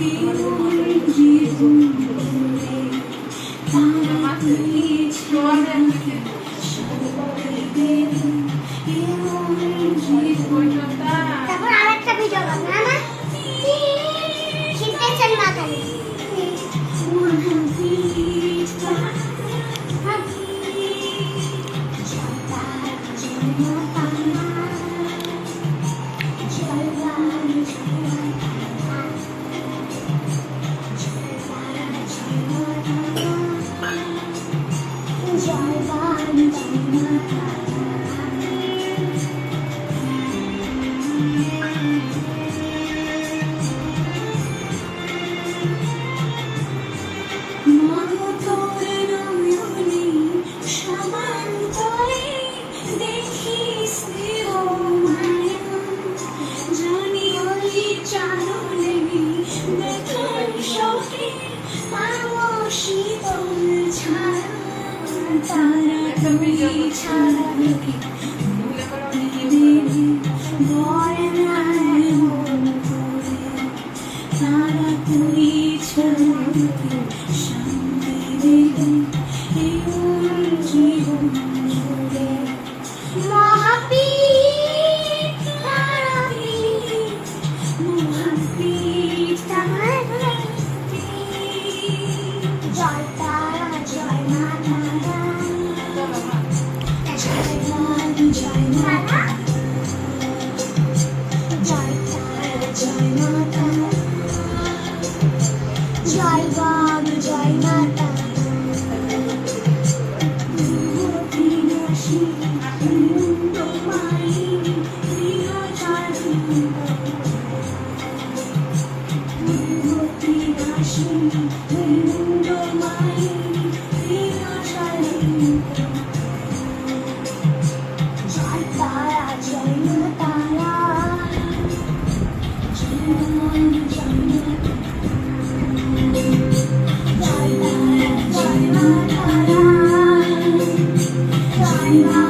Peace. you. Música Thank.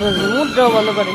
মুদ্রাও ভালো করে।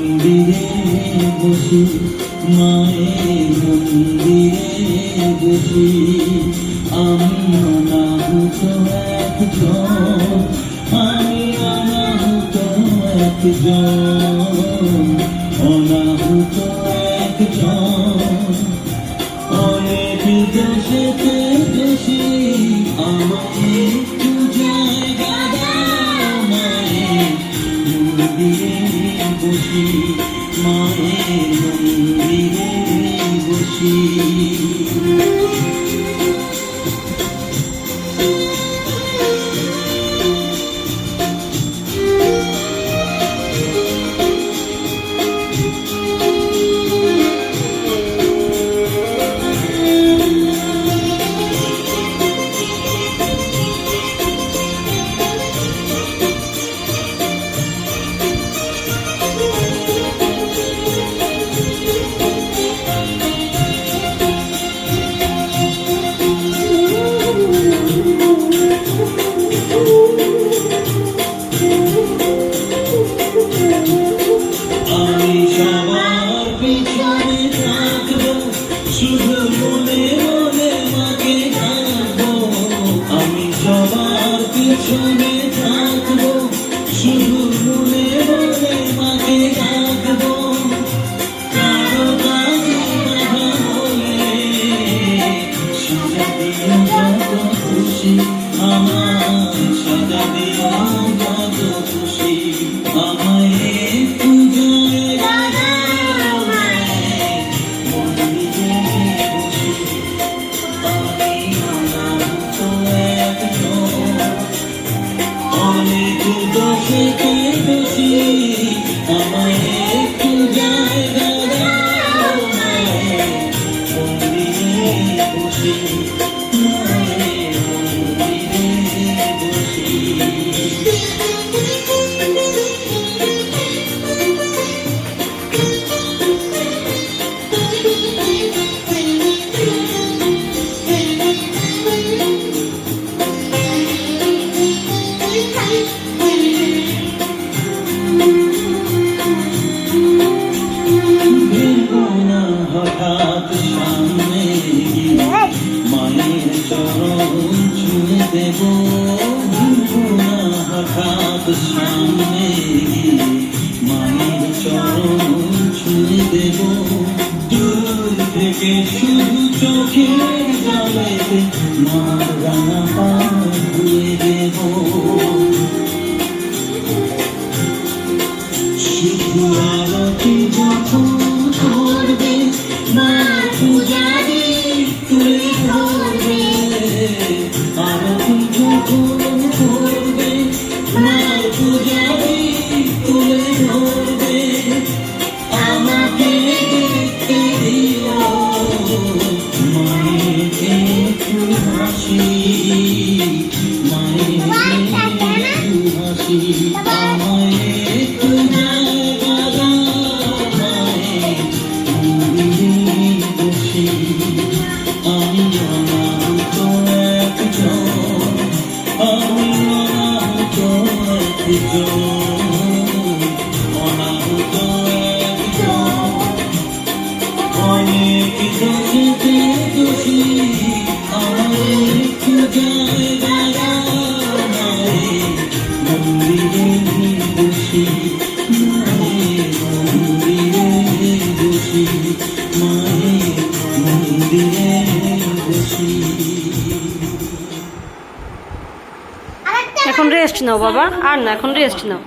মন্দিরে বসি মায়ের মন্দিরে বসি আমি অনাহুত একজন আমি অনাহুত একজন অনাহুত পিছনে থাকব শুধু শুধু চোখের জলেতে মার রাঙা পা ধুয়ে দেব। শুধু আরতি যখন নাও বাবা। আর না এখন রেস্ট নাও।